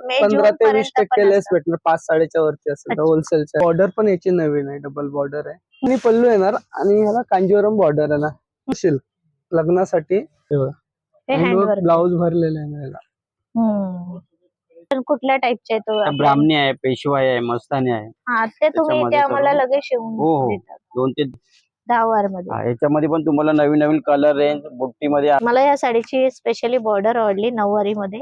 पंधरा ते वीस टक्के लेस. भेटणार पाच साडेच्या वरती असेल. होलसेलच्या बॉर्डर पण याची नवीन आहे डबल बॉर्डर आहे. आणि पल्लू येणार आणि ह्याला कांजीवरम बॉर्डर आहे ना. शिल्क लग्नासाठी. हे हँडवर्क ब्लाऊज भरलेलं आहे ना कुठल्या टाईपचे तो? ब्राह्मणी आहे पेशवाई आहे मस्तानी आहे. हा ते तुम्ही ते आम्हाला लगेच शिवून हो, हो. दोन ते दहा वारमध्ये. हा, याच्यामध्ये पण तुम्हाला नवीन नवीन कलर रेंज बुट्टीमध्ये मला या साडीची स्पेशली बॉर्डर आवडली नऊवारी मध्ये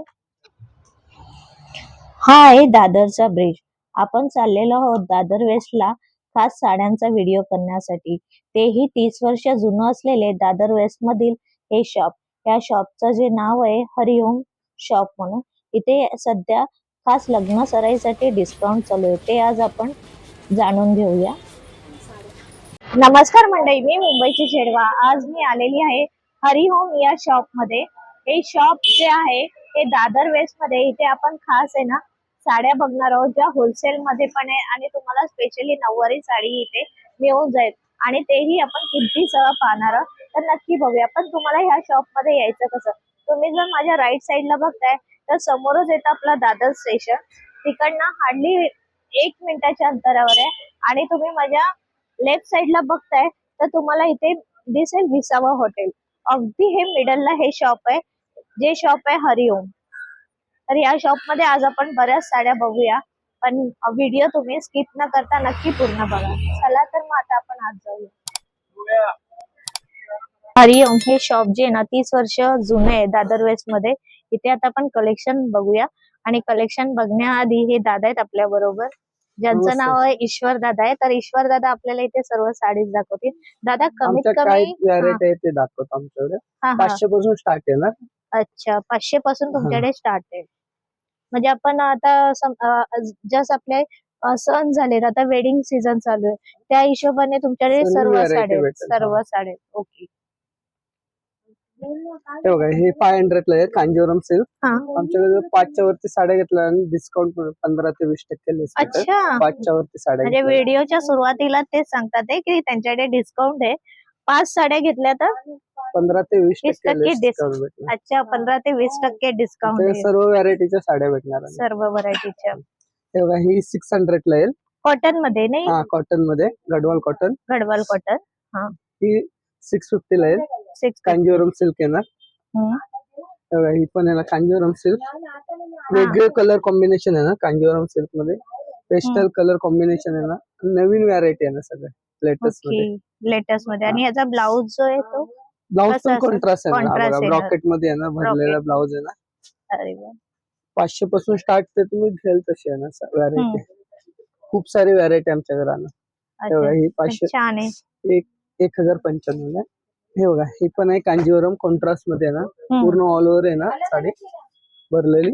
हा आहे दादरचा ब्रिज आपण चाललेलो आहोत दादर वेस्टला खास साड्यांचा व्हिडिओ करण्यासाठी. तेही तीस वर्ष जुनं असलेले दादर वेस्ट मधील हे शॉप या शॉपचं जे नाव आहे हरिओम शॉप म्हणून. इथे सध्या खास लग्न सराईसाठी डिस्काउंट चालू आहे. ते आज आपण जाणून घेऊया. नमस्कार मंडळी मी मुंबईची शेडवा आज मी आलेली आहे हरिओम या शॉपमध्ये. हे शॉप जे आहे हे दादर वेस्टमध्ये. इथे आपण खास आहे ना साड्या बघणार आहोत ज्या होलसेल मध्ये पण आहे आणि तुम्हाला स्पेशली नऊवारी साडी इथे मिळून जाईल. आणि तेही आपण किमतीसह पाहणार आहोत. तर नक्की बघूया. पण तुम्हाला ह्या शॉपमध्ये यायचं कसं? तुम्ही जर माझ्या राईट साईडला बघताय तर समोरच येतं आपलं दादर स्टेशन तिकडनं हार्डली एक मिनिटाच्या अंतरावर आहे. आणि तुम्ही माझ्या लेफ्ट साईडला बघताय तर तुम्हाला इथे दिसेल विसावा हॉटेल अगदी हे मिडलला हे शॉप आहे. जे शॉप आहे हरिओम. तर या शॉपमध्ये आज आपण बऱ्याच साड्या बघूया. पण व्हिडिओ तुम्ही स्किप न करता नक्की पूर्ण बघा. चला तर मग आता आपण आज जाऊया. हरिओम हे शॉप जे ना तीस वर्ष जुने आहे दादर वेस्टमध्ये इथे आता आपण कलेक्शन बघूया. आणि कलेक्शन बघण्याआधी हे दादा आहेत आपल्या बरोबर. ज्यांचं. नाव आहे ईश्वर दादा आहे. तर ईश्वर दादा आपल्याला इथे सर्व साडीज दाखवतील. दादा कमीत कमी व्हरायटी आहे ते दाखवतो आमच्याकडे. पाचशे पासून स्टार्ट आहे ना? अच्छा पाचशे पासून तुमच्याकडे स्टार्ट आहे. म्हणजे आपण आता जस्ट आपले सण झालेत आता वेडिंग सीझन चालू आहे. त्या हिशोबाने तुमच्याकडे सर्व साडे सर्व. साडे ओके हे बघा हे फाय हंड्रेडला आहे कांजीवरम सिल्क आमच्याकडे पाचच्या वरती साड्या घेतल्या आणि डिस्काउंट पंधरा ते वीस टक्के पाचच्या वरती साड्या म्हणजे. व्हिडिओच्या सुरुवातीला तेच सांगतात की त्यांच्याकडे डिस्काउंट आहे. पाच साड्या घेतल्या तर पंधरा ते वीस टक्के भेटणार. अच्छा पंधरा ते वीस टक्के डिस्काउंट सर्व व्हरायटीच्या साड्या भेटणार. सर्व व्हरायटीच्या हे बघा ही सिक्स हंड्रेडला येईल. कॉटनमध्ये नाही? हा कॉटनमध्ये. गडवाल कॉटन गडवाल कॉटन ही. सिक्स फिफ्टीला येईल. सिक्स कांजीवरम सिल्क येणार. हे बघा ही पण आहे ना कांजीवरम सिल्क वेगळे कलर कॉम्बिनेशन आहे ना कांजीवरम सिल्कमध्ये. पेस्टल कलर कॉम्बिनेशन आहे ना नवीन व्हरायटी आहे ना सगळं लेटेस्टमध्ये. लेटेस्टमध्ये. आणि याचा ब्लाऊज जो आहे तो? ब्लाऊज पण? कॉन्ट्रास्ट आहे ना. ब्रॉकेटमध्ये आहे ना भरलेला. ब्लाऊज आहे ना. पाचशे पासून स्टार्ट ते तुम्ही घेल तशी आहे ना व्हरायटी खूप सारी व्हरायटी आमच्याकडे आहे ना हे अच्छा. ही पाचशे एक एक हजार पंच्याण्णव हे बघा ही पण आहे कांजीवरम कॉन्ट्रास्टमध्ये ना. पूर्ण ऑल ओव्हर आहे ना साडी. भरलेली.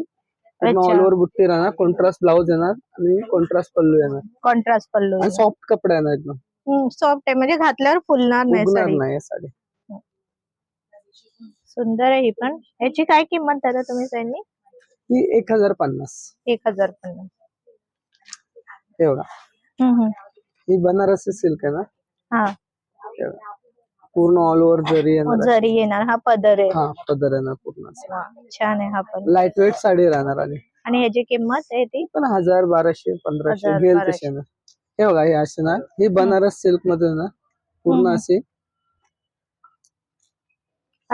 पूर्ण. ऑल ओव्हर बुट्टी राहणार. कॉन्ट्रास्ट ब्लाऊज येणार आणि कॉन्ट्रास्ट पल्लू येणार. कॉन्ट्रास्ट पल्लू सॉफ्ट कपडा येणार एकदम. सॉफ्ट आहे. म्हणजे घातल्यावर फुलणार नाही साडी. सुंदर आहे ही पण. याची काय किंमत दादा तुम्ही सांगितली ही एक हजार पन्नास. एक हजार पन्नास. हे हम्म, हम्म. ही बनारसी सिल्क आहे ना? हा. हे. पूर्ण ऑल ओव्हर जरी येणार आहे. जरी येणार. हा पदर आहे. हा पदर येणार पूर्ण वा, छान आहे हा पण. लाइट वेट साडी राहणार आणि. आणि ह्याची किंमत आहे ती? पण हजार बाराशे पंधराशे हजार, घेईल बाराशे. येणार हे बघा हे असे ना ही बनारस सिल्कमध्ये ना पूर्ण. अशी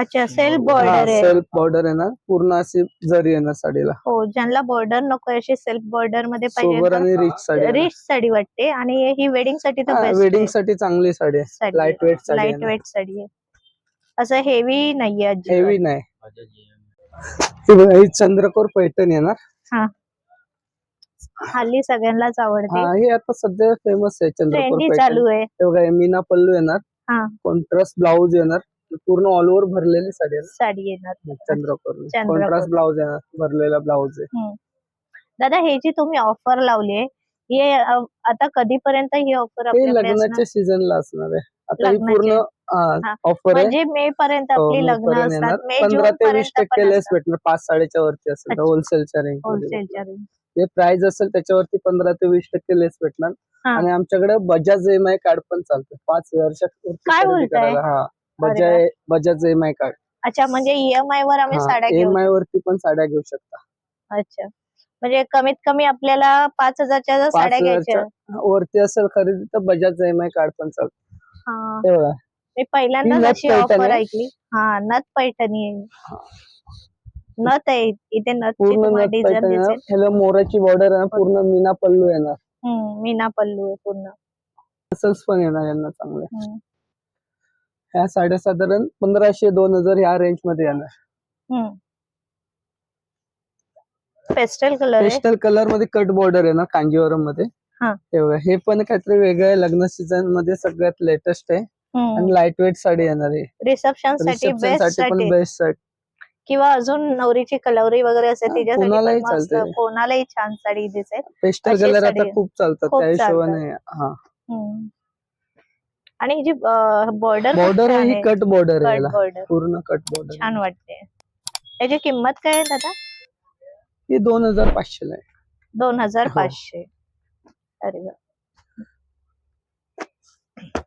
अच्छा सेल्फ बॉर्डर आहे. सेल्फ बॉर्डर येणार पूर्ण अशी जरी येणार साडीला. हो ज्यांना बॉर्डर नको अशी सेल्फ बॉर्डरमध्ये सोबर आणि रिच साडी पाहिजे रिच साडी वाटते. आणि ही वेडिंगसाठी तर वेडिंगसाठी चांगली साडी आहे. Sari light weight sari light weight sari आहे. असं हेवी नाहीये अजिबात. हेवी नाही. ही बघा, ही चंद्रकोर पैठण येणार हा. हल्ली सगळ्यांनाच आवडते. हा हे आता सध्या फेमस आहे चंद्रकोर ट्रेंडी पैठण. चालू आहे. हे बघा हे मीना पल्लू येणार. हा. कॉन्ट्रास्ट ब्लाऊज येणार. पूर्ण ऑल ओव्हर भरलेली साडी आहे साडी येणार ना चंद्रकोर. कॉन्ट्रास्ट ब्लाऊज येणार भरलेला ब्लाऊज आहे हम्म. दादा हे जी तुम्ही ऑफर लावली आहे हे अ, आता कधीपर्यंत ही ऑफर आपल्याकडे असणार? लग्नाच्या सीझनला असणार आहे आता ही लग्नाचे. पूर्ण हा. ऑफर आहे म्हणजे मे पर्यंत हो, आपली लग्न पर्यंत असतात. मे पंधरा जून ते वीस टक्के लेस भेटणार पाच साडेच्या वरती असेल अच्छा. होलसेलच्या रेंज होलसेलच्या जे प्राइस असेल त्याच्यावरती पंधरा ते वीस टक्के लेस भेटणार हा. आणि आमच्याकडे बजाज एम आय कार्ड पण चालतं पाच वरती काय खरेदी बोलताय? करायला हा Bajaj Bajaj M I card अच्छा म्हणजे ईएमआय वर आम्ही साड्या घेऊ. एम आय वरती पण साड्या घेऊ शकता. अच्छा. म्हणजे कमीत कमी आपल्याला पाच हजारच्या जर पाच साड्या घ्यायच्या. हजारच्या वरती असेल खरेदी तर बजाज एम आय कार्ड पण चालतं. हा. हे बघा. मी पहिल्यांदाच नथ अशी पैठणी. ऑफर आहे? ऐकली. हा नथ पैठणी आहे. नथ आहे. इथे नथची पूर्ण तुम्हाला नथ डिझाईन पैठणी आहे. दिसेल. ह्याला मोराची बॉर्डर आहे पूर्ण मीना पल्लू येणार. हम्म, मीना पल्लू आहे पूर्ण. पण येणार यांना चांगले. हम्म, ह्या साड्या साधारण पंधराशे दोन हजार ह्या रेंजमध्ये येणार. पेस्टल कलर आहे. पेस्टल कलरमध्ये कट बॉर्डर आहे ना कांजीवरममध्ये. हा. हे हे पण काहीतरी वेगळं आहे. लग्न सीझनमध्ये सगळ्यात लेटेस्ट आहे. आणि लाइट वेट साडी येणार आहे. रिसेप्शनसाठी बेस्टसाठी पण साठी बेस्ट साडी. किंवा अजून नवरीची कलवरी वगैरे असते हा, तिच्यासाठी कोणालाही पण मस्त चालते. कोणालाही छान साडी दिसेल. पेस्टल अशी कलर साडी आता आहे. खूप चालतात खूप त्या हिशोबाने हा. हम्म. आणि जी बॉर्डर बॉर्डर आहे ही कट बॉर्डर आहे कट याला. बॉर्डर पूर्ण कट बॉर्डर छान वाटते. त्याची किंमत काय आहे दादा? ही दोन हजार पाचशे आहे. दोन हजार हो. पाचशे अरे वा.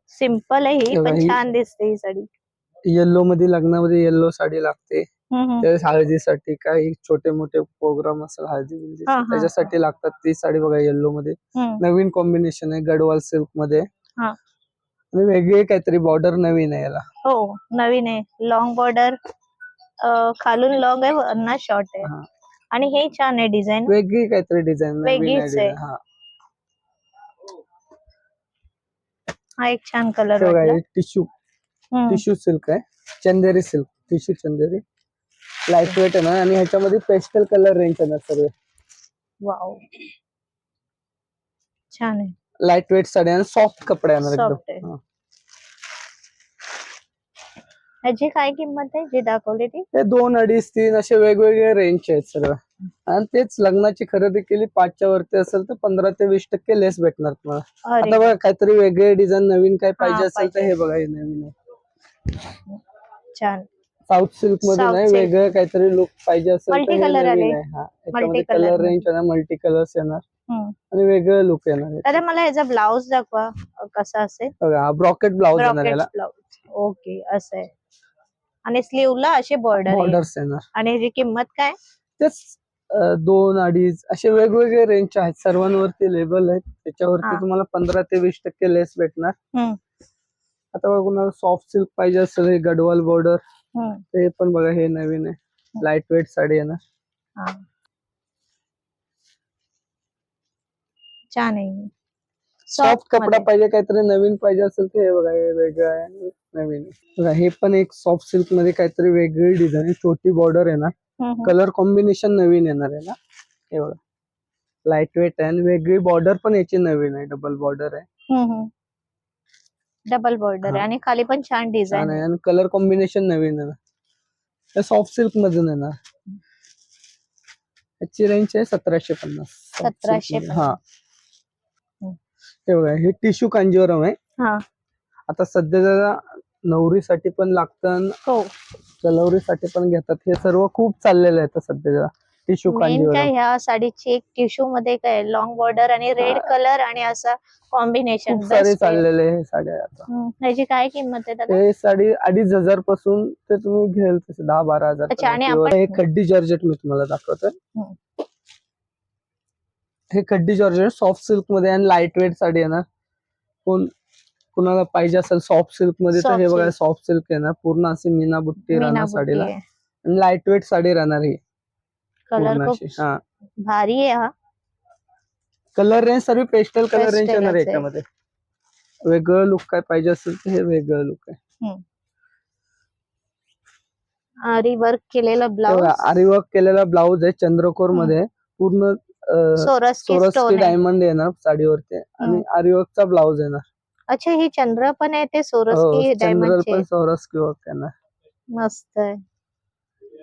सिंपल आहे ही तेव्हा पण ही- छान दिसते ही साडी. येल्लो मध्ये लग्नामध्ये येल्लो साडी लागते. हम्म, हम्म. त्या हळदीसाठी काही छोटे मोठे प्रोग्राम असेल हळदी बिल्दी हा, हा, त्याच्यासाठी लागतात ती साडी बघा येल्लो मध्ये. हम्म. नवीन कॉम्बिनेशन आहे गडवाल सिल्कमध्ये. हा. आणि वेगळी काहीतरी बॉर्डर नवीन आहे याला. हो नवीन आहे. लॉंग बॉर्डर खालून लॉंग आहे वरनं शॉर्ट आहे. हा. आणि हे छान आहे डिझाईन वेगळी काहीतरी डिझाईन वेगळीच आहे. हा. एक छान कलर टिश्यू. टिश्यू सिल्क आहे. Chanderi silk tissue Chanderi. Light weight आहे ना आणि ह्याच्यामध्ये पेस्टल कलर रेंज आहे ना सर्व. वाव छान आहे. लाइट वेट साडी आणि सॉफ्ट कपडे येणार Soft आहे. एकदम. ह्याची काय किंमत आहे? जी दाखवली ती? हे दोन अडीच तीन असे वेगवेगळे रेंज आहेत सर्व आणि तेच लग्नाची खरेदी केली पाचच्या वरती असेल तर पंधरा ते वीस टक्के लेस भेटणार तुम्हाला. अरे आता बघा काहीतरी वेगळे डिझाईन नवीन काय पाहिजे असेल तर पाहिजे. हे बघा हे नवीन आहे. छान. साऊथ सिल्कमध्ये South नाही silk. वेगळं काहीतरी लुक पाहिजे असेल Multi color आले. color colour. रेंज येणार मल्टी कलर्स येणार हम्म. आणि वेगळं लुक येणार. दादा मला ह्याचा ब्लाऊज दाखवा अ, कसा असेल बघा ब्रॉकेट ब्लाउज येणार ब्रॉकेट याला ब्लाऊज ओके असं आहे आणि स्लीवला अशी बॉर्डर आहे बॉर्डर्स येणार आणि ह्याची किंमत काय तेच अं, दोन अडीच असे वेगवेगळे रेंज आहेत सर्वांवरती लेबल आहेत त्याच्यावरती हा. तुम्हाला पंधरा ते वीस टक्के लेस भेटणार हम्म. आता बघा कुणाला सॉफ्ट सिल्क पाहिजे असेल हे गडवाल बॉर्डर हम्म. ते पण बघा हे नवीन आहे लाइट वेट साडी येणार हा. छान आहे सॉफ्ट कपडा मध्ये. पाहिजे काहीतरी नवीन पाहिजे असेल तर हे बघा हे वेगळं आहे आणि नवीन आहे बघा हे पण एक सॉफ्ट सिल्कमध्ये काहीतरी वेगळी डिझाईन आहे छोटी बॉर्डर येणार हम्म, हम्म. कलर कॉम्बिनेशन नवीन येणार आहे ना हे बघा लाइट वेट आहे आणि वेगळी बॉर्डर पण याची नवीन आहे डबल बॉर्डर आहे हम्म, हम्म. डबल बॉर्डर आहे. आणि खाली पण छान डिझाईन आहे आणि कलर कॉम्बिनेशन नवीन आहे ना. सॉफ्ट सिल्क मधून येणार याची रेंज आहे सतराशे पन्नास. Soft silk 1750. मध्ये. हा. हे बघा हे टिश्यू कांजीवरम आहे. हा. आता सध्या जरा नवरीसाठी पण लागतं हो. कलवरीसाठी पण घेतात. हे सर्व खूप चाललेलं आहे आता सध्या टिश्यू मेन काय ह्या साडीची एक टिश्यू मध्ये काय लॉंग बॉर्डर आणि रेड. कलर आणि असं कॉम्बिनेशन सारे चाललेले हे साड्या आता. ह्याची काय किंमत आहे हे साडी अडीच हजारपासून ते तुम्ही घेल तसे दहा बारा हजार अच्छा, आणि हे खड्डी जॉर्जेट मी तुम्हाला दाखवतोय. हे खड्डी जॉर्जेट सॉफ्ट सिल्कमध्ये आणि लाइट वेट साडी येणार. कोण कुणाला पाहिजे असेल सॉफ्ट सिल्कमध्ये तर हे बघा. सॉफ्ट सिल्क येणार. पूर्ण अशी मीना बुट्टी राहणार साडीला. आणि लाइट वेट साडी राहणार ही. कलर पूर्ण खूप अशी हा. भारी आहे हा. कलर रेंज सर्व पेस्टल कलर रेंज Pastel येणार च आहे. याच्यामध्ये. वेगळं लुक काय पाहिजे असेल तर हे वेगळं लुक आहे. आरी वर्क केलेला ब्लाऊज आरिवर्क केलेला ब्लाऊज आहे चंद्रकोर. मध्ये पूर्ण सोरस स्टोन आहे. डायमंड येणार साडीवरती. आणि आरिवर्कचा ब्लाऊज येणार. अच्छा ही चंद्र पण आहे ते सोरस हो चंद्र डायमंड पण सोरसकी वर्क येणार. मस्त आहे. अं,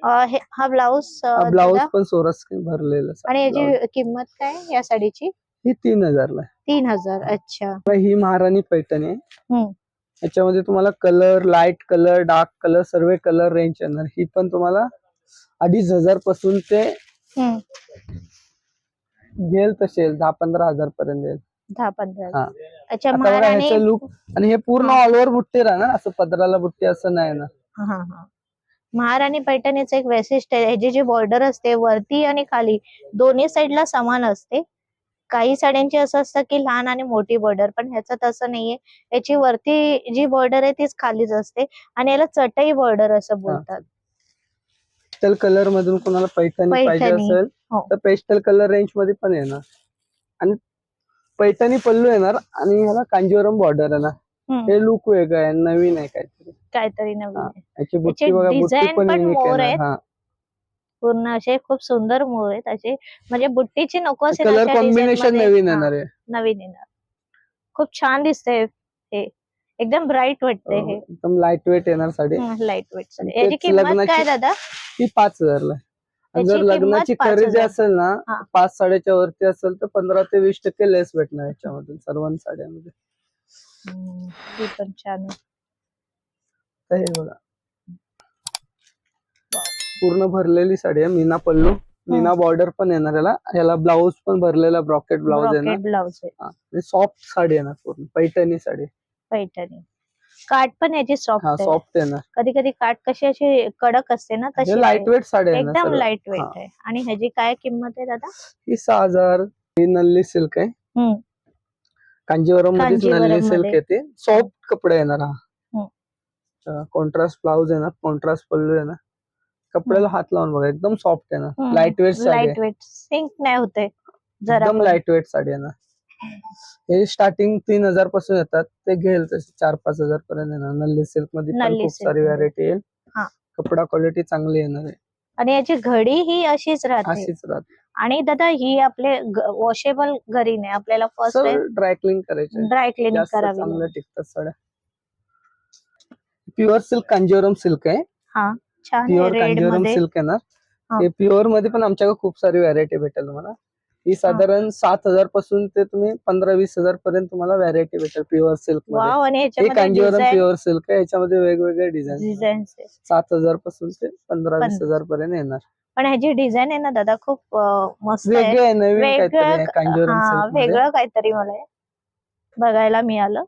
हे- ब्लाऊज ब्लाऊज पण सोरसकी भरलेलं आणि. याची किंमत काय या साडीची ही तीन हजारला आहे. तीन हजार अच्छा ही महाराणी पैठणी आहे. याच्यामध्ये तुम्हाला colour light colour dark colour सर्व कलर रेंज येणार ही पण तुम्हाला अडीच हजारपासून ते. घेल तसे दहा पंधरा हजार पर्यंत येईल दहा पंधरा. अच्छा महाराणी लुक आणि हे पूर्ण. ऑल ओव्हर बुट्टी राहणार असं पदराला बुट्टी असं नाही ना महाराणी पैठणीचं एक वैशिष्ट्य आहे. ह्याची जी बॉर्डर असते वरती आणि खाली दोन्ही साईडला समान असते. काही साड्यांची असं असतं की लहान आणि मोठी बॉर्डर पण ह्याचं तसं नाहीये. याची वरती जी बॉर्डर आहे तीच खालीच असते. आणि याला चटई बॉर्डर असं बोलतात. पेस्टल कलर मधून कोणाला पैठणी पाहिजे पैठणी, असेल हो. तर पेस्टल कलर रेंजमध्ये पण येणार. आणि पैठणी पल्लू येणार आणि ह्याला कांजीवरम बॉर्डर येणार हम्म, हे लुक वेगळं आहे नवीन आहे काहीतरी. काहीतरी नवीन. आहे. याची बुट्टी याचे बघा बुट्टी design पण मोर आहेत. हा पूर्ण असे खूप सुंदर मोर आहेत असे म्हणजे बुट्टीची नको असेल कलर अशा design कॉम्बिनेशनमध्ये, नवीन हा, येणार आहे नवीन येणार खूप छान दिसतंय हे एकदम ब्राईट वाटतंय हे एकदम लाइट वेट येणार साडी लाइट वेट आणि याची तेच किंमत लग्नाची- काय दादा ती पाच हजारला आहे. आणि जर याची किंमत लग्नाची पाच खरेदी हजार. असेल ना. पाच साड्याच्या वरती असेल तर पंधरा ते वीस टक्के लेस भेटणार याच्यामधून सर्व साड्यामध्ये ही पण छान आहे. तर हे बघा. पूर्ण भरलेली साडी आहे. मीना पल्लू. मीना बॉर्डर पण येणार याला. याला ब्लाऊज पण भरलेला ब्रॉकेट ब्लाऊज येणार. ब्रॉकेट ब्लाउज आहे सॉफ्ट साडी येणार पूर्ण. पैठणी साडी. पैठणी. काठ पण याची सॉफ्ट हा आहे. सॉफ्ट येणार. कधी कधी काठ कशी अशी कडक असते ना तशी लाइट वेट साडी एकदम. Light weight. आहे. आणि ह्याची काय किंमत आहे दादा? ही सहा हजार. ही नल्ली सिल्क आहे. कांजीवरम कांजीवरम नल्ली सिल्कमध्ये. येते सॉफ्ट कपडा येणार. हा. कॉन्ट्रास्ट ब्लाऊज येणार कॉन्ट्रास्ट पल्लू येणार कपड्याला हात लावून बघा एकदम सॉफ्ट येणार लाइट वेट आहे. लाइट वेट सिंक नाही होते एकदम. लाइट वेट साडी येणार हे स्टार्टिंग तीन हजारपासून येतात ते घेईल तसे चार पाच हजार पर्यंत येणार. नल्ली सिल्कमध्ये खूप सारी. व्हरायटी येईल. हा. कपडा क्वालिटी चांगली येणार आहे. आणि याची घडी ही अशीच राहते. अशीच राहते. आणि दादा ही आपले वॉशेबल घरी नाही. आपल्याला फर्स्ट ड्राय क्लीन करायचे. ड्राय जास्त करावी. चांगलं. टिकतात साड्या. प्युअर सिल्क कांजीवरम सिल्क आहे. छान प्युअर कांजीवरम सिल्क येणार हा. हे प्युअरमध्ये पण आमच्याकडे खूप सारी व्हरायटी भेटेल तुम्हाला. ही साधारण सात हजारपासून ते तुम्ही पंधरा वीस हजार पर्यंत तुम्हाला व्हरायटी भेटेल प्युअर सिल्कमध्ये. हे कांजीवरम प्युअर सिल्क आहे. याच्यामध्ये वेगवेगळे डिझाईन डिझाईन्स सात हजारपासून ते पंधरा वीस. हजार पर्यंत येणार. पण ह्याची डिझाईन आहे ना दादा खूप मस्त वेगळे काहीतरी वेगळं काहीतरी मला बघायला मिळालं.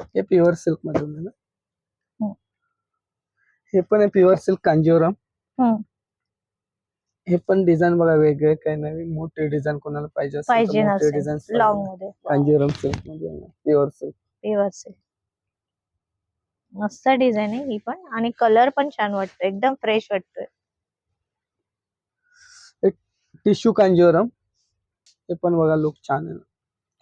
हे प्युअर सिल्क मधून हम्म. हे. पण आहे प्युअर सिल्क कांजीवरम. हम्म. हे पण डिझाईन बघा वेगळे काय नवीन मोठे डिझाईन कोणाला पाहिजे पाहिजे मोठे डिझाईन लॉंगमध्ये. कांजीवरम सिल्कमध्ये प्युअर सिल्क प्युअर सिल्क मस्त डिझाईन आहे ही पण. आणि कलर पण छान वाटतो एकदम फ्रेश वाटतोय. टिश्यू कांजीवरम. हे पण बघा लुक छान आहे.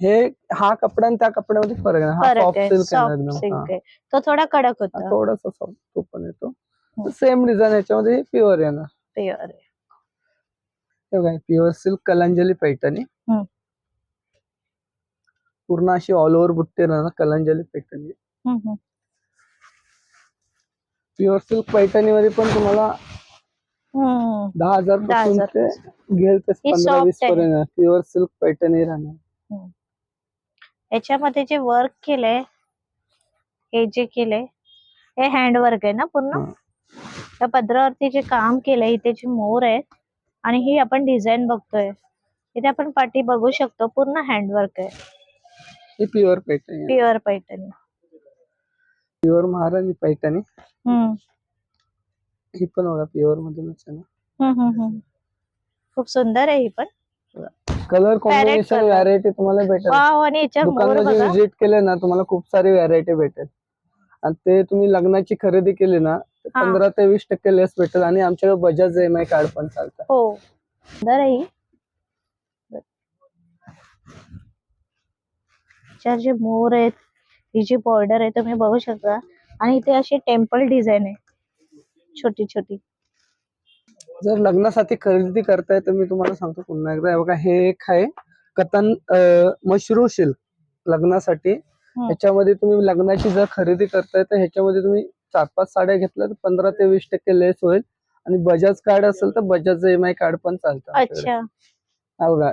हे हा कपडा आणि त्या कपड्यामध्ये फरक आहे. हा फरक सॉफ्ट आहे. सिल्क आहे सॉफ्ट एकदम सिल्क हा. आहे. तो थोडा कडक हा, होता. थोडासा सॉफ्ट तो पण येतो. सेम डिझाईन याच्यामध्ये प्युअर येणार प्युअर आहे. हे बघा प्युअर सिल्क कलांजली पैठणी. हम्म. पूर्ण अशी ऑल ओव्हर बुट्टी राहणार कलांजली पैठणी. हम्म, हम्म. प्युअर सिल्क पैठणी मध्ये पण तुम्हाला हम्म. दहा हजार दहा पासून हजार ते घेईल ते ही पंधरा soft वीस आहे. पर्यंत. प्युअर सिल्क पैठणी राहणार. याच्यामध्ये जे वर्क केलंय हे जे केलंय हे हँडवर्क आहे ना पूर्ण. त्या पदरावरती जे काम केलंय इथे जे मोर आहेत आणि ही आपण डिझाईन बघतोय इथे आपण पाठी बघू शकतो पूर्ण हँडवर्क आहे. ही pure Paithani pure Paithani. Pure महाराणी पैठणी. हम्म. ही पण बघा प्युअर मधूनच आहे ना. खूप सुंदर आहे ही पण. Colour combination. व्हरायटी तुम्हाला भेटेल. दुकानामध्ये व्हिजिट केले ना तुम्हाला खूप सारी व्हरायटी भेटेल. आणि ते तुम्ही लग्नाची खरेदी केली ना. पंधरा ते वीस टक्के लेस भेटेल आणि आमच्याकडे बजाज एम आय कार्ड पण चालतं. हो. याच्यावर जे मोर आहेत ही जी बॉर्डर आहे तुम्ही बघू शकता. आणि इथे अशी टेम्पल डिझाईन आहे. छोटी छोटी. जर लग्नासाठी खरेदी करताय तर मी तुम्हाला सांगतो पुन्हा एकदा. बघा हे एक आहे कतन मशरू सिल्क लग्नासाठी. ह्याच्यामध्ये तुम्ही लग्नाची जर खरेदी करताय तर ह्याच्यामध्ये तुम्ही चार पाच साड्या घेतल्या तर पंधरा ते वीस टक्के लेस होईल. आणि बजाज कार्ड असेल तर बजाज एम आय कार्ड पण चालतं हा बघा.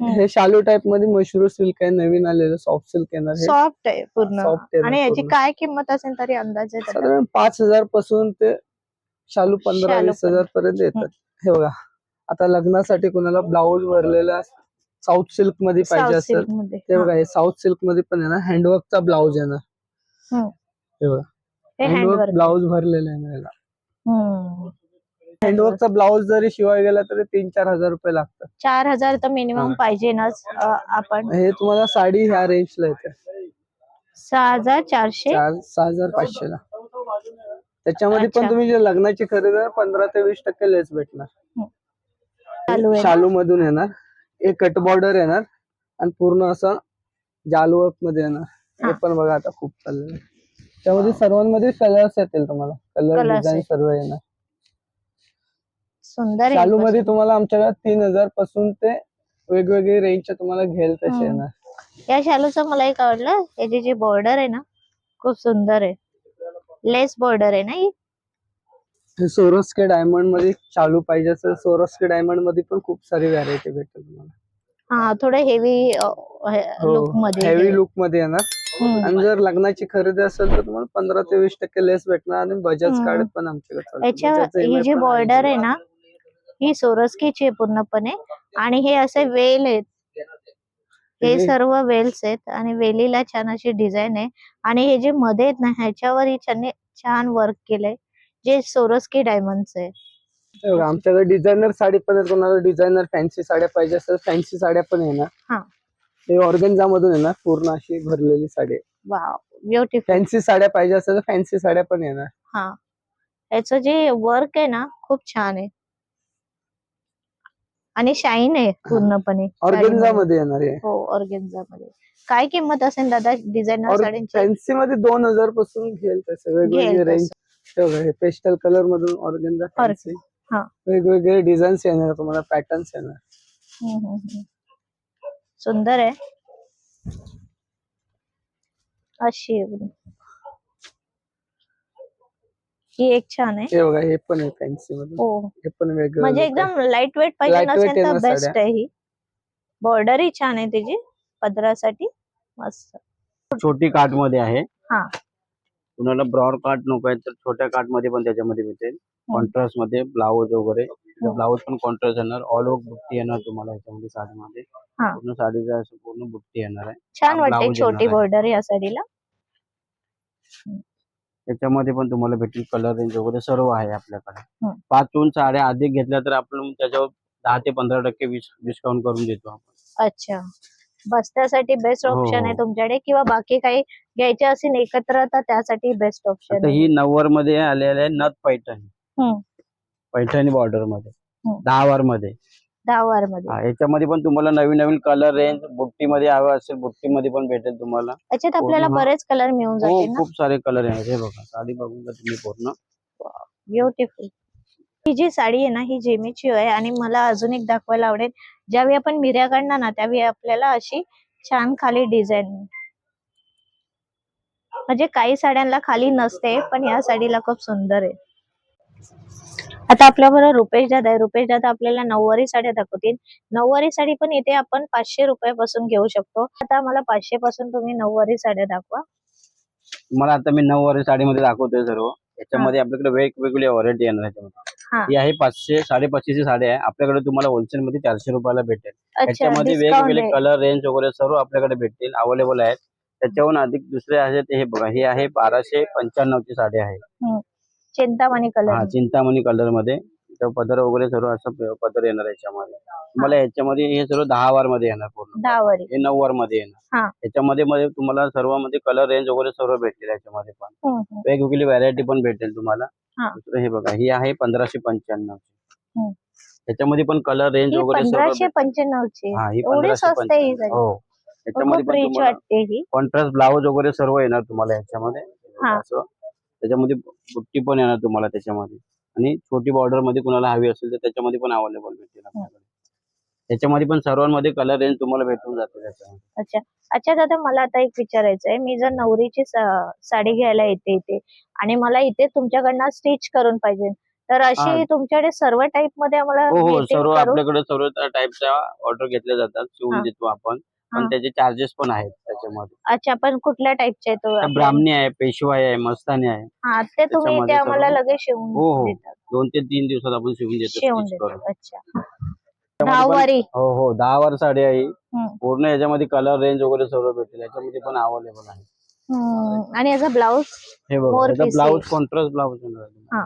हे. शालू टाइपमध्ये मशरू सिल्क आहे नवीन आलेलं सॉफ्ट सिल्क येणार सॉफ्ट आहे पूर्ण. सॉफ्ट आणि याची काय किंमत असेल तरी अंदाजे? साधारण पाच हजारपासून ते शालू पंधरा वीस हजार पर्यंत येतात. हे बघा आता लग्नासाठी कोणाला ब्लाऊज भरलेला साऊथ सिल्कमध्ये पाहिजे असेल ते हा. बघा हे. साऊथ सिल्कमध्ये पण आहे ना हँडवर्कचा ब्लाऊज येणार. हम्म. हे बघा हे हँडवर्क ब्लाऊज भरलेलं आहे ना हँडवर्कचा ब्लाऊज जरी शिवाय गेला तरी तीन चार हजार रुपये लागतात. चार हजार तर मिनिमम हा. पाहिजेनच अं, आपण. हे तुम्हाला साडी ह्या रेंजला येते. सहा हजार चारशे. चार सहा हजार पाचशे ला त्याच्यामध्ये पण. तुम्ही जे लग्नाची खरेदी पंधरा ते वीस टक्के लेस भेटणार चालू ना? शालू मधून येणार एक कट बॉर्डर येणार आणि पूर्ण असं जालवर्कमध्ये येणार हे हा. पण बघा आता खूप चाललेलं आहे. त्यामध्ये सर्वांमध्ये कलर्स येतील तुम्हाला कलर डिझाईन. सर्व येणार सुंदर पण. मध्ये तुम्हाला आमच्याकडे तीन हजारपासून ते वेगवेगळे रेंजचे तुम्हाला घेल तसे. येणार या शालूचं मला एक आवडलं याची जी बॉर्डर आहे ना खूप सुंदर आहे लेस बॉर्डर आहे ना ही? हे सोरोस्के डायमंडमध्ये चालू पाहिजे असेल सोरोस्के डायमंडमध्ये पण खूप सारी व्हरायटी भेटेल तुम्हाला. हा थोडं हेवी लुकमध्ये हेवी लुकमध्ये येणार. हम्म. आणि जर लग्नाची खरेदी असेल तर तुम्हाला पंधरा ते वीस टक्के लेस भेटणार आणि बजाज हम्म. कार्ड पण आमच्याकडे चालतं. याच्या बजाजचं ही EMI जी पण बॉर्डर आहे ना ही सोरस्कीची आहे पूर्णपणे. आणि हे असे वेल आहेत. हे सर्व वेल्स आहेत आणि वेलीला छान अशी डिझाईन आहे. आणि हे जे मध्ये आहेत ना ह्याच्यावर ही छान छान वर्क केलंय. जे सोरस्की डायमंडच आहे. हे बघा, आमच्याकडे डिझायनर साडी पण कोणाला डिझायनर फॅन्सी साड्या पाहिजे असेल फॅन्सी साड्या पण येणार हा. हे ऑर्गेन्झा मधून येणार पूर्ण अशी भरलेली साडी. वाव ब्युटिफुल फॅन्सी साड्या पाहिजे असेल तर फॅन्सी साड्या पण येणार हा. याचं जे वर्क आहे ना खूप छान आहे. आणि शाईन आहे पूर्णपणे ऑर्गेन्झा. मध्ये येणार हे हो ऑर्गेन्झा मध्ये काय किंमत असेल दादा डिझायनर साड्यांची फॅन्सी मध्ये दोन हजारपासून घेईल तसे वेगवेगळे घेईल रेंज. हे पेस्टल कलर मधून ऑर्गेन्झा फॅन्सी हा. वेगवेगळे डिझाईन्स येणार तुम्हाला पॅटर्न्स येणार हम्म, हम्म, हम्म. सुंदर आहे अशी आहे बघ. ही एक छान आहे. हे बघा हे पण आहे फॅन्सी मध्ये हो. हे पण वेगळं म्हणजे look आहे. एकदम लाइट वेट पाहिजे Light weight नसेल तर आहे ना बेस्ट साड्या. आहे ही. बॉर्डर ही छान आहे त्याची पदरासाठी. मस्त. छोटी कार्टमध्ये आहे. हा. कुणाला ब्रॉड कार्ट नको आहे तर छोट्या कार्टमध्ये पण त्याच्यामध्ये भेटेल. कॉन्ट्रास्टमध्ये ब्लाऊज वगैरे. हो. ब्लाऊज पण कॉन्ट्रास्ट येणार. ऑल ओव्हर बुट्टी येणार तुम्हाला याच्यामध्ये साडीमध्ये. हा. पूर्ण साडीचा असं पूर्ण बुट्टी येणार आहे. छान हा, वाटते छोटी आहे. बॉर्डर या साडीला. त्याच्यामध्ये पण तुम्हाला भेटेल कलर रेंज वगैरे सर्व आहे आपल्याकडे हम्म. पाचहून साड्या अधिक घेतल्या तर आपण त्याच्यावर दहा ते पंधरा टक्के डिस्काउंट करून देतो आपण अच्छा बस्त्यासाठी बेस्ट हो, ऑप्शन आहे हो. तुमच्याकडे किंवा बाकी काही घ्यायचे असेल एकत्र तर त्यासाठी बेस्ट ऑप्शन ही नव्वदमध्ये आलेले आहे नथ पैठणी. पैठणी बॉर्डरमध्ये हम्म. दहा वारमध्ये दहा वारमध्ये. हा, याच्यामध्ये पण तुम्हाला नवीन नवीन कलर रेंज बुट्टी मध्ये हवं असेल बुट्टी मध्ये पण भेटेल तुम्हाला. याच्यात आपल्याला पूर्ण हा. बरेच कलर मिळून हो जातील ना? खूप सारे कलर आहेत हे बघा साडी बघून घ्या तुम्ही पूर्ण. ब्युटिफुल ही जी साडी आहे ना ही जेमीची आहे आणि मला अजून एक दाखवायला आवडेल. ज्यावेळी आपण मिऱ्या काढणार ना त्यावेळी आपल्याला अशी छान खाली डिझाईन म्हणजे काही साड्यांना खाली नसते पण या साडीला खूप सुंदर आहे. आता आपल्याबरोबर रुपेश दादा आहे. रुपेश दादा आपल्याला नऊवारी साड्या दाखवतील. नऊवारी साडी पण इथे आपण पाचशे रुपयापासून घेऊ शकतो. आता मला पाचशे पासून तुम्ही नऊवारी साड्या दाखवा. तुम्हाला आता मी नऊवारी साडीमध्ये दाखवतोय सर्व. याच्यामध्ये आपल्याकडे वेगवेगळी व्हरायटी येणार हा. याच्यामध्ये ही. आहे पाचशे साडेपाचशेची साडी आहे. आपल्याकडे तुम्हाला होलसेल मध्ये चारशे रुपयाला भेटेल. त्याच्यामध्ये वेगवेगळे कलर रेंज वगैरे सर्व आपल्याकडे भेटतील. अवेलेबल आहेत. त्याच्याहून अधिक दुसरे आहेत हे बघा. हे आहे बाराशे पंच्याण्णव ची साडी आहे. चिंतामणी हा कलर चिंतामणी कलरमध्ये. पदर वगैरे सर्व असं पदर येणार याच्यामध्ये. तुम्हाला याच्यामध्ये हे सर्व दहा वारमध्ये येणार पूर्ण. हे नऊ वारमध्ये हा. येणार याच्यामध्ये मध्ये तुम्हाला सर्वमध्ये कलर रेंज वगैरे सर्व भेटतील याच्यामध्ये पण. हम्म, हम्म. वेगवेगळी व्हरायटी पण भेटेल तुम्हाला. हा. दुसरं हे बघा ही आहे पंधराशे पंच्याण्णव हम्म. त्याच्यामध्ये पण कलर रेंज ही वगैरे सर्व पंधराशे पंच्याण्णव ची. हा ही एवढी पंधराशे स्वस्त आहे ही पंच्याण्णव. हो. त्याच्यामध्ये खूप पण रिच तुम्हाला वाटते ही. कॉन्ट्रास्ट ब्लाऊज वगैरे सर्व येणार तुम्हाला याच्यामध्ये. हा. असं. त्याच्यामध्ये बुट्टी पण येणार तुम्हाला त्याच्यामध्ये आणि छोटी बॉर्डरमध्ये कुणाला हवी असेल तर त्याच्यामध्ये पण अवेलेबल भेटेल आपल्याकडे त्याच्यामध्ये पण सर्वांमध्ये कलर रेंज तुम्हाला भेटून जाते त्याच्यामध्ये अच्छा अच्छा दादा मला आता एक विचारायचं आहे मी जर नवरीची सा- साडी घ्यायला येते इथे आणि मला इथे तुमच्याकडनं स्टिच करून पाहिजे तर अशी हा. तुमच्याकडे सर्व टाइपमध्ये आम्हाला हो हो सर्व करून? आपल्याकडे सर्व टाईपच्या ऑर्डर घेतल्या जातात शिवून हा. देतो आपण. पण त्याचे चार्जेस पण आहेत त्याच्यामध्ये अच्छा पण कुठल्या टाइपचे आहे तो? ब्राह्मणी आहे पेशवाई आहे मस्तानी आहे हा ते तुम्ही आम्हाला सर्व- लगेच शिवून हो, हो. देतात दोन ते तीन दिवसात आपण शिवून देतो शिवून stitch करून देतात अच्छा त्याच्यामध्ये पण- दहावारी हो हो दहा वार साडी आहे ही. हम्म. पूर्ण याच्यामध्ये कलर रेंज वगैरे सर्व भेटेल याच्यामध्ये पण अवेलेबल आहे हम्म. आणि याचा ब्लाऊज हे बघा pieces. ब्लाऊज कॉन्ट्रास्ट ब्लाऊज हा.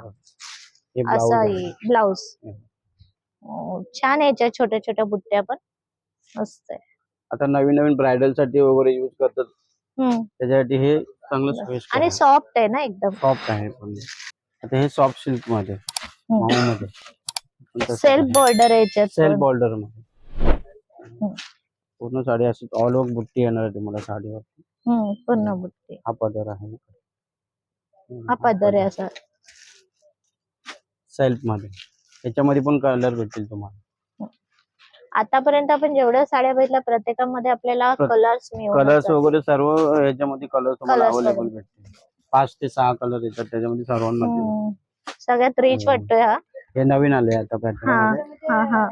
हे ब्लाऊज असा आहे. ब्लाऊज हम्म. छान आहे याच्या छोट्या छोट्या बुट्ट्या पण मस्त आहे आता नवीन नवीन ब्रायडलसाठी वगैरे युज करतात. त्याच्यासाठी हे चांगलं आणि सॉफ्ट आहे ना एकदम? सॉफ्ट आहे पण. आता हे सॉफ्ट सिल्कमध्ये मध्ये सेल्फ बॉर्डर आहे याच्यात सेल्फ. बॉर्डरमध्ये. पूर्ण साडी अशी ऑल ओव्हर बुट्टी येणार आहे तुम्हाला साडीवर. पूर्ण बुट्टी. हा पदर आहे. हा पदर आहे असा. सेल्फमध्ये. याच्यामध्ये पण कलर भेटतील तुम्हाला. आतापर्यंत आपण जेवढ्या साड्या बघितल्या प्रत्येकामध्ये आपल्याला कलर्स कलर्स वगैरे सर्व याच्यामध्ये कलर तुम्हाला Colours अवेलेबल. भेटतील. पाच ते सहा कलर येतात त्याच्यामध्ये सर्वांमध्ये. सगळ्यात रिच. वाटतोय हा. हे नवीन आले आता पॅटर्न हा हा हा.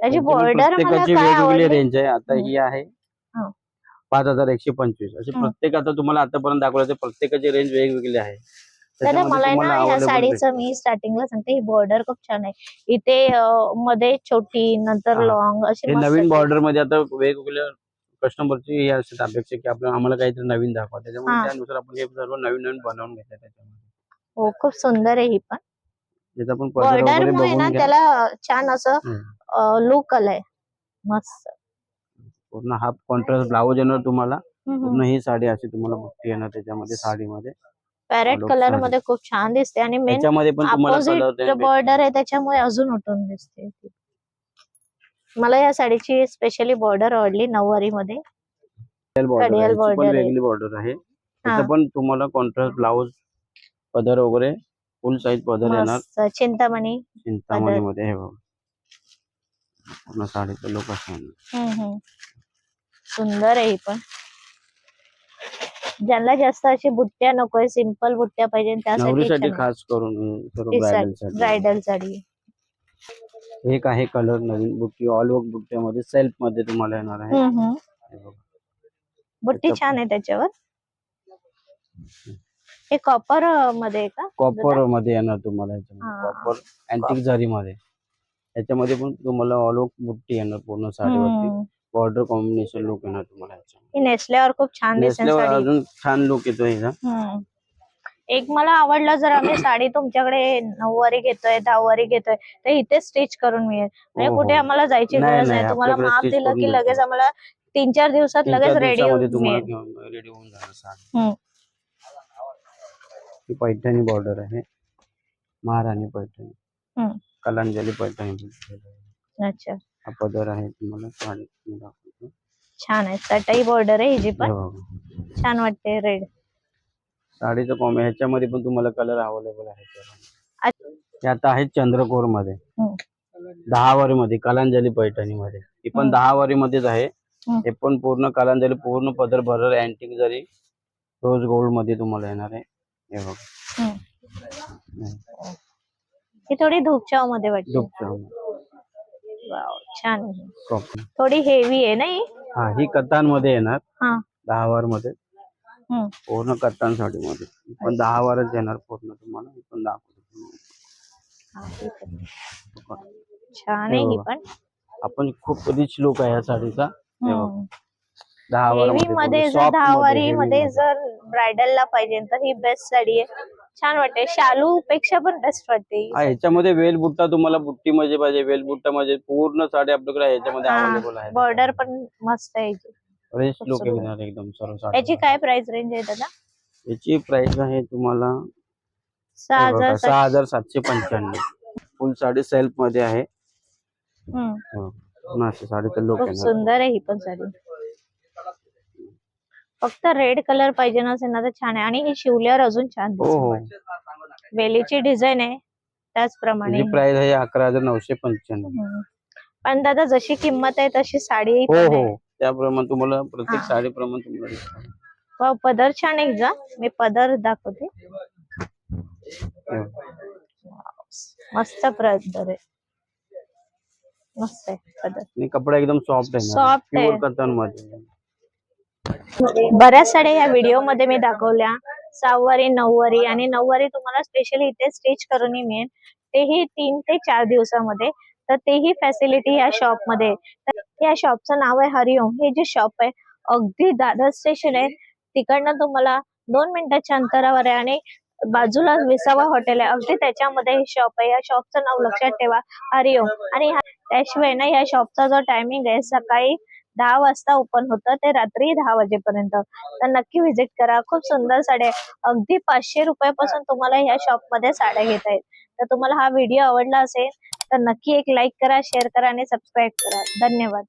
त्याची बॉर्डर वेगवेगळी रेंज आहे. आता. ही आहे. पाच हजार एकशे पंचवीस. अशी. प्रत्येक आता तुम्हाला आतापर्यंत दाखवलं प्रत्येकाची रेंज वेगवेगळी आहे. दादा मला ना ह्या साडीचं मी स्टार्टिंगला सांगते ही बॉर्डर खूप छान आहे इथे मध्ये छोटी नंतर हा. लॉंग अशी हे नवीन. बॉर्डरमध्ये आता वेगवेगळ्या कस्टमरची हे अपेक्षा की आपल्याला आम्हाला काहीतरी नवीन दाखवा हा. त्याच्यामुळे त्यानुसार आपण हे सर्व नवीन नवीन बनवून घेतलं त्याच्यामध्ये हो खूप सुंदर आहे ही पण त्याचा पण पदर बॉर्डर मुळे ना त्याला छान असं. लुक आलाय मस्त पूर्ण हाफ कॉन्ट्रास्ट ब्लाऊज येणार तुम्हाला. पूर्ण ही साडी अशी तुम्हाला बुट्टी येणार त्याच्यामध्ये साडीमध्ये पॅरेट कलर. मध्ये खूप छान दिसते आणि मेन अपोजिट बॉर्डर आहे त्याच्यामुळे अजून उठून दिसते. मला या साडीची स्पेशली बॉर्डर आवडली नऊवारी मध्ये बॉर्डर आहे. वेगळी बॉर्डर आहे. त्याचं पण तुम्हाला कॉन्ट्रास्ट ब्लाऊज पदर वगैरे फुल साईज पदर येणार चिंतामणी चिंतामणी मध्ये हे पूर्ण साडीचं लोक. सुंदर आहे पण ज्यांना जास्त अशी बुट्ट्या नकोय सिंपल बुट्ट्या पाहिजे त्यासाठी नवरीसाठी खास करून हे ब्रायडलसाठी ब्रायडल साडी. एक आहे कलर नवीन बुट्टी ऑल ओव्हर बुट्ट्यामध्ये सेल्फमध्ये तुम्हाला येणार आहे. हम्म, हम्म. हे बघा. बुट्टी छान आहे त्याच्यावर. हे कॉपरमध्ये आहे का? कॉपरमध्ये. येणार तुम्हाला याच्यामध्ये. हा. कॉपर अँटिक जरी मध्ये याच्यामध्ये पण तुम्हाला ऑल ओव्हर बुट्टी येणार पूर्ण साडीवरती. हम्म. बॉर्डर कॉम्बिनेशन लुक येणार तुम्हाला याच्यामध्ये. ही नेसल्यावर खूप छान दिसेल नेसल्यावर साडी अजून छान लुक येतो हम्म. एक मला आवडलं जर आम्ही साडी तुमच्याकडे नऊवारी घेतोय दहावारी घेतोय तर इथे स्टिच करून मिळेल. म्हणजे हो, कुठे हो. आम्हाला जायची नाही, गरज नाही, नाही. तुम्हाला आपल्याकडे माप stitch दिलं करून की लगेच मिळतं. आम्हाला तीन चार दिवसात तीन लगेच चार रेडी दिवसामध्ये तुम्हाला मिळेल. घेऊन रेडी होऊन जाणार साडी. हम्म. ही पैठणी बॉर्डर आहे. महाराणी पैठणी. हम्म. कलांजली पैठणी. अच्छा. हा पदर आहे तुम्हाला साडी मी दाखवतो. छान आहे चटाई बॉर्डर आहे हिची हे पण बघा. छान वाटते रेड साडीचं कॉम्बी ह्याच्यामध्ये पण तुम्हाला कलर अवेलेबल आहे. हे आता आहे चंद्रकोरमध्ये हम्म. दहा वारी मध्ये कलांजली पैठणी मध्ये ही पण हम्म. दहा वारी मध्येच आहे हम्म. हे पण पूर्ण कलांजली पूर्ण पदर भरर अँटिक जरी रोज गोल्डमध्ये तुम्हाला येणार आहे हे बघा. ही थोडी धूपचावमध्ये वाटते दुपच्या वाव, छान. आहे. थोडी हेवी आहे ना ही हा कतानमध्ये येणार. हा. दहा वारमध्ये. हम्म. पूर्ण कतान साडी मध्ये. ही पण दहा वारच येणार पूर्ण तुम्हाला ही पण दाखवतो हा, ठीक आहे. छान आहे ही बघा. पण. आपण खूप रिच लुक आहे या साडीचा. हे बघा. दहा वार हेवी मध्ये जर दहावारी मध्ये जर ब्रायडल ला पाहिजे तर ही बेस्ट साडी आहे. छान वाटते शालू पेक्षा पण बेस्ट वाटते ही. ह्याच्यामध्ये वेल बुट्टा तुम्हाला बुट्टी मध्ये पाहिजे. वेल बुट्टा मध्ये पूर्ण साडी आपल्याकडे ह्याच्यामध्ये अवेलेबल आहे. बॉर्डर पण मस्त आहे. खूप लुक सुंदर. येणार एकदम सर्व याची साडी काय प्राइस रेंज आहे दादा? याची प्राइस आहे तुम्हाला सहा हे बघा, हजार सहा हजार सातशे पंच्याण्णव. फुल साडी सेल्फमध्ये आहे. हम्म. हो. पूर्ण अशी साडीचं लुक खूप येणार सुंदर आहे ही पण साडी. फक्त रेड कलर पाहिजे नसेल ना तर छान आहे. आणि ही शिवल्यावर अजून छान हो हो. दिसेल वेलीची डिझाईन आहे त्याचप्रमाणे. त्याची प्राइस आहे अकरा हजार नऊशे पंच्याण्णव. हम्म. पण दादा जशी किंमत आहे तशी साडी हो हो त्याप्रमाणे तुम्हाला प्रत्येक हा. साडीप्रमाणे तुम्हाला discount. पदर छान आहे जा मी पदर दाखवते. हे. मस्त पदर आहे. मस्त आहे पदर. आणि कपडा एकदम सॉफ्ट आहे Soft आहे. प्युअर कटनमध्ये बऱ्याच साड्या या व्हिडिओमध्ये मी दाखवल्या. सहावारी नऊवारी आणि नऊवारी तुम्हाला स्पेशली इथे स्टिच करूनही मिळेल. तेही तीन ते चार दिवसामध्ये. तर तेही फॅसिलिटी या शॉपमध्ये. तर या शॉपचं नाव आहे हरिओम. हे जे शॉप आहे अगदी दादर स्टेशन आहे. तिकडनं तुम्हाला दोन मिनिटाच्या अंतरावर आहे आणि बाजूला विसावा हॉटेल आहे. अगदी त्याच्यामध्ये हे शॉप आहे. या शॉपचं नाव लक्षात ठेवा. हरिओम. आणि त्याशिवाय ना या शॉपचा जो टायमिंग आहे सकाळी दहा वाजता ओपन होतं ते रात्री दहा वाजेपर्यंत. तर नक्की व्हिजिट करा. खूप सुंदर साड्या अगदी पाचशे रुपयापासून तुम्हाला ह्या शॉपमध्ये साड्या घेता येईल. तर तुम्हाला हा व्हिडिओ आवडला असेल तर नक्की एक लाईक करा शेअर करा आणि सबस्क्राईब करा. धन्यवाद.